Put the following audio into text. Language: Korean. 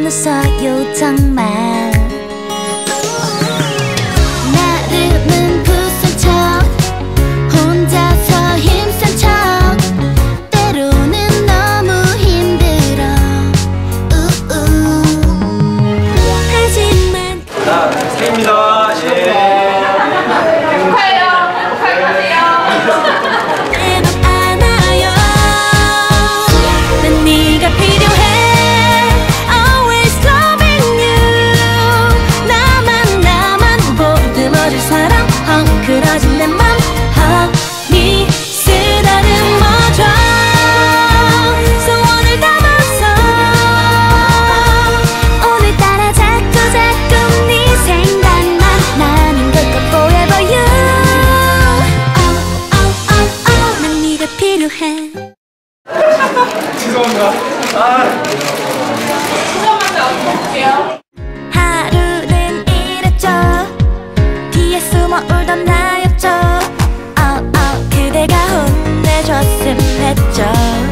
的所 xóa. 죄송합니다. 아. 수정한테 안 볼게요. 하루는 이랬죠. 뒤에 숨어 울던 나였죠. 어, 어, 그대가 혼내줬음 했죠.